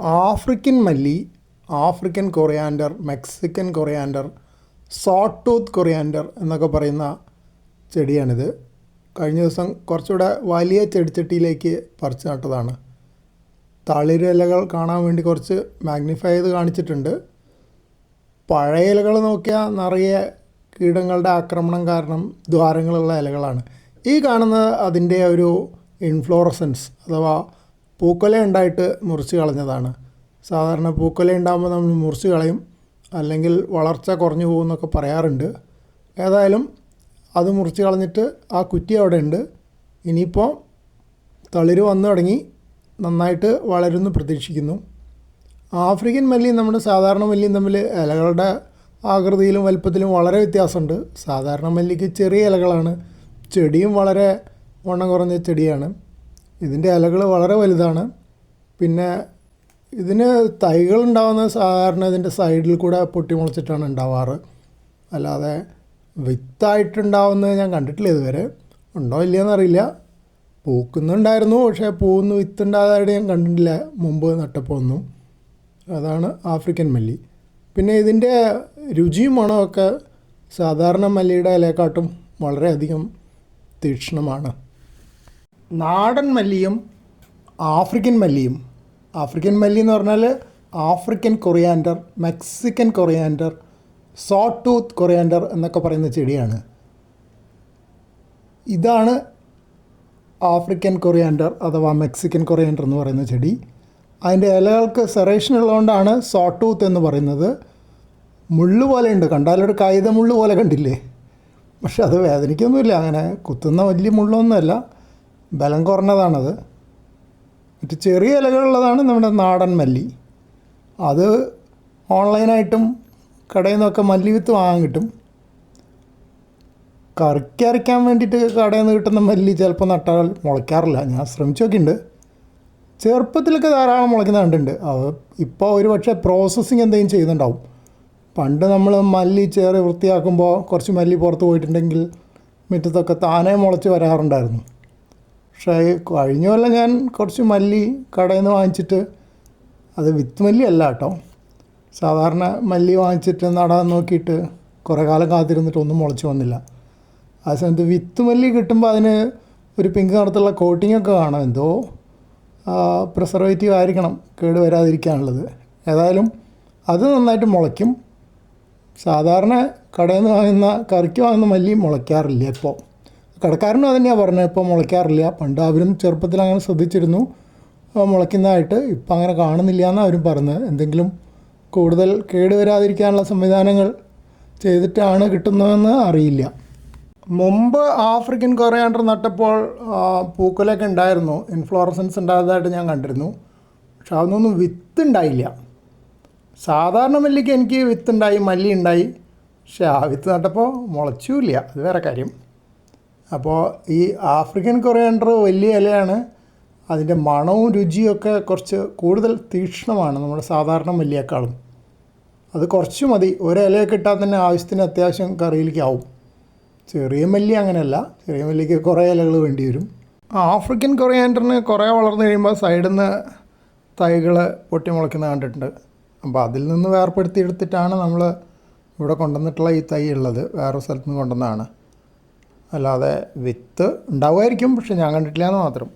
African മല്ലി African coriander Mexican coriander saw tooth coriander എന്നൊക്കെ പറയുന്ന ചെടിയാണിത്. കഴിഞ്ഞ ദിവസം കുറച്ചുകൂടെ വലിയ ചെടിച്ചട്ടിയിലേക്ക് പറിച്ചു നട്ടതാണ് തളിരിലകൾ കാണാൻ വേണ്ടി കുറച്ച് മാഗ്നിഫൈ ചെയ്ത് കാണിച്ചിട്ടുണ്ട്. പഴയ ഇലകൾ നോക്കിയാൽ നിറയെ കീടങ്ങളുടെ ആക്രമണം കാരണം ദ്വാരങ്ങളുള്ള ഇലകളാണ്. ഈ കാണുന്നത് അതിന്റെ ഒരു ഇൻഫ്ലോറസൻസ് അഥവാ പൂക്കൊല ഉണ്ടായിട്ട് മുറിച്ച് കളഞ്ഞതാണ്. സാധാരണ പൂക്കൊല ഉണ്ടാകുമ്പോൾ നമ്മൾ മുറിച്ച് കളയും. അല്ലെങ്കിൽ വളർച്ച കുറഞ്ഞു പോകുമെന്നൊക്കെ പറയാറുണ്ട്. ഏതായാലും അത് മുറിച്ച് കളഞ്ഞിട്ട് ആ കുറ്റി അവിടെ ഉണ്ട്. ഇനിയിപ്പോൾ തളിര് വന്നു തുടങ്ങി നന്നായിട്ട് വളരുമെന്ന് പ്രതീക്ഷിക്കുന്നു. ആഫ്രിക്കൻ മല്ലിയും നമ്മുടെ സാധാരണ മല്ലിയും തമ്മിൽ ഇലകളുടെ ആകൃതിയിലും വലുപ്പത്തിലും വളരെ വ്യത്യാസമുണ്ട്. സാധാരണ മല്ലിക്ക് ചെറിയ ഇലകളാണ്. ചെടിയും വളരെ വണ്ണം കുറഞ്ഞ ചെടിയാണ്. ഇതിന്റെ ഇലകൾ വളരെ വലുതാണ്. പിന്നെ ഇതിന് തൈകൾ ഉണ്ടാകുന്ന സാധാരണ ഇതിന്റെ സൈഡിൽ കൂടെ പൊട്ടിമുളച്ചിട്ടാണ് ഉണ്ടാവാറ്. അല്ലാതെ വിത്തായിട്ടുണ്ടാവുന്നത് ഞാൻ കണ്ടിട്ടില്ല ഇതുവരെ. ഉണ്ടോ ഇല്ലയെന്നറിയില്ല പൂക്കുന്നുണ്ടായിരുന്നു പക്ഷേ പൂന്ന് വിത്തുണ്ടായതായിട്ട് ഞാൻ കണ്ടിട്ടില്ല. മുമ്പ് നട്ടപ്പോൾ ഒന്നും. അതാണ് ആഫ്രിക്കൻ മല്ലി. പിന്നെ ഇതിന്റെ രുചിയും മണമൊക്കെ സാധാരണ മല്ലിയുടെ ഇലയെക്കാട്ടും വളരെയധികം തീക്ഷ്ണമാണ്. നാടൻ മല്ലിയും ആഫ്രിക്കൻ മല്ലിയും. ആഫ്രിക്കൻ മല്ലി എന്ന് പറഞ്ഞാൽ African coriander Mexican coriander saw tooth coriander എന്നൊക്കെ പറയുന്ന ചെടിയാണ്. ഇതാണ് ആഫ്രിക്കൻ കൊറിയാൻഡർ അഥവാ മെക്സിക്കൻ കൊറിയാൻഡർ എന്ന് പറയുന്ന ചെടി. അതിന്റെ ഇലകൾക്ക് സെറേഷൻ ഉള്ളതുകൊണ്ടാണ് സോട്ട് ടൂത്ത് എന്ന് പറയുന്നത്. മുള്ളു പോലെ ഉണ്ട് കണ്ടാലൊരു കൈത മുള്ളു പോലെ കണ്ടില്ലേ? പക്ഷെ അത് വേദനിക്കൊന്നുമില്ല. അങ്ങനെ കുത്തുന്ന വലിയ മുള്ളൊന്നുമല്ല. ബലം കുറഞ്ഞതാണത്. മറ്റ് ചെറിയ ഇലകളുള്ളതാണ് നമ്മുടെ നാടൻ മല്ലി. അത് ഓൺലൈനായിട്ടും കടയിൽ നിന്നൊക്കെ മല്ലി വിത്ത് വാങ്ങാൻ കിട്ടും. കറിക്ക് അരയ്ക്കാൻ വേണ്ടിയിട്ട് കടയിൽ നിന്ന് കിട്ടുന്ന മല്ലി ചിലപ്പോൾ നട്ടാൽ മുളയ്ക്കാറില്ല. ഞാൻ ശ്രമിച്ചു നോക്കിയിട്ടുണ്ട് ചെറുപ്പത്തിലൊക്കെ ധാരാളം മുളയ്ക്കുന്ന കണ്ടിട്ടുണ്ട്. അത് ഇപ്പോൾ ഒരു പക്ഷേ പ്രോസസ്സിങ് എന്തെങ്കിലും ചെയ്യുന്നുണ്ടാവും. പണ്ട് നമ്മൾ മല്ലി ചേറി വൃത്തിയാക്കുമ്പോൾ കുറച്ച് മല്ലി പുറത്ത് പോയിട്ടുണ്ടെങ്കിൽ മുറ്റത്തൊക്കെ താനേ മുളച്ച് വരാറുണ്ടായിരുന്നു. പക്ഷേ കഴിഞ്ഞ കൊല്ലം ഞാൻ കുറച്ച് മല്ലി കടയിൽ നിന്ന് വാങ്ങിച്ചിട്ട് അത് വിത്ത് മല്ലി അല്ല കേട്ടോ. സാധാരണ മല്ലി വാങ്ങിച്ചിട്ട് നടാൻ നോക്കിയിട്ട് കുറേ കാലം കാത്തിരുന്നിട്ട് ഒന്നും മുളച്ച് വന്നില്ല. ആ സമയത്ത് വിത്ത് മല്ലി കിട്ടുമ്പോൾ അതിന് ഒരു പിങ്ക് നിറത്തുള്ള ഒക്കെ കാണാം. എന്തോ പ്രിസർവേറ്റീവ് ആയിരിക്കണം കേട് വരാതിരിക്കാനുള്ളത്. ഏതായാലും അത് നന്നായിട്ട് മുളയ്ക്കും. സാധാരണ കടയിൽ നിന്ന് വാങ്ങുന്ന കറിക്ക് വാങ്ങുന്ന മല്ലി മുളയ്ക്കാറില്ല ഇപ്പോൾ കടക്കാരനും അത് തന്നെയാണ് പറഞ്ഞത്. ഇപ്പോൾ മുളയ്ക്കാറില്ല. പണ്ട് അവരും ചെറുപ്പത്തിൽ അങ്ങനെ ശ്രദ്ധിച്ചിരുന്നു. മുളയ്ക്കുന്നതായിട്ട് ഇപ്പം അങ്ങനെ കാണുന്നില്ല എന്നാണ് അവരും പറഞ്ഞത്. എന്തെങ്കിലും കൂടുതൽ കേടുവരാതിരിക്കാനുള്ള സംവിധാനങ്ങൾ ചെയ്തിട്ടാണ് കിട്ടുന്നതെന്ന് അറിയില്ല. മുമ്പ് ആഫ്രിക്കൻ കൊറിയാണ്ടർ നട്ടപ്പോൾ പൂക്കലൊക്കെ ഉണ്ടായിരുന്നു. ഇൻഫ്ലോറസൻസ് ഉണ്ടായതായിട്ട് ഞാൻ കണ്ടിരുന്നു. പക്ഷെ അതൊന്നും വിത്ത് ഉണ്ടായില്ല. സാധാരണ മല്ലിക്ക് എനിക്ക് വിത്ത് ഉണ്ടായി മല്ലി ഉണ്ടായി. പക്ഷെ ആ വിത്ത് നട്ടപ്പോൾ മുളച്ചുമില്ല അത് വേറെ കാര്യം. അപ്പോൾ ഈ ആഫ്രിക്കൻ കൊറിയാണ്ടർ വലിയ ഇലയാണ്. അതിന്റെ മണവും രുചിയൊക്കെ കുറച്ച് കൂടുതൽ തീക്ഷ്ണമാണ് നമ്മുടെ സാധാരണ മല്ലിയേക്കാളും. അത് കുറച്ച് മതി. ഒരു ഇലയൊക്കെ ഇട്ടാൽ തന്നെ ആവശ്യത്തിന് അത്യാവശ്യം കറിയിലേക്ക് ആവും. ചെറിയ മല്ലി അങ്ങനെയല്ല. ചെറിയ മല്ലിക്ക് കുറേ ഇലകൾ വേണ്ടി വരും. ആഫ്രിക്കൻ കൊറിയാൻഡറിന് കുറേ വളർന്നു കഴിയുമ്പോൾ സൈഡിൽ നിന്ന് തൈകൾ പൊട്ടി മുളയ്ക്കുന്ന കണ്ടിട്ടുണ്ട്. അപ്പോൾ അതിൽ നിന്ന് വേർപ്പെടുത്തി എടുത്തിട്ടാണ് നമ്മൾ ഇവിടെ കൊണ്ടുവന്നിട്ടുള്ള ഈ തൈ ഉള്ളത്. വേറെ സ്ഥലത്ത് നിന്ന് കൊണ്ടുവന്നതാണ്. അല്ലാതെ വിത്ത് ഉണ്ടാവുമായിരിക്കും പക്ഷെ ഞാൻ കണ്ടിട്ടില്ല എന്ന് മാത്രം.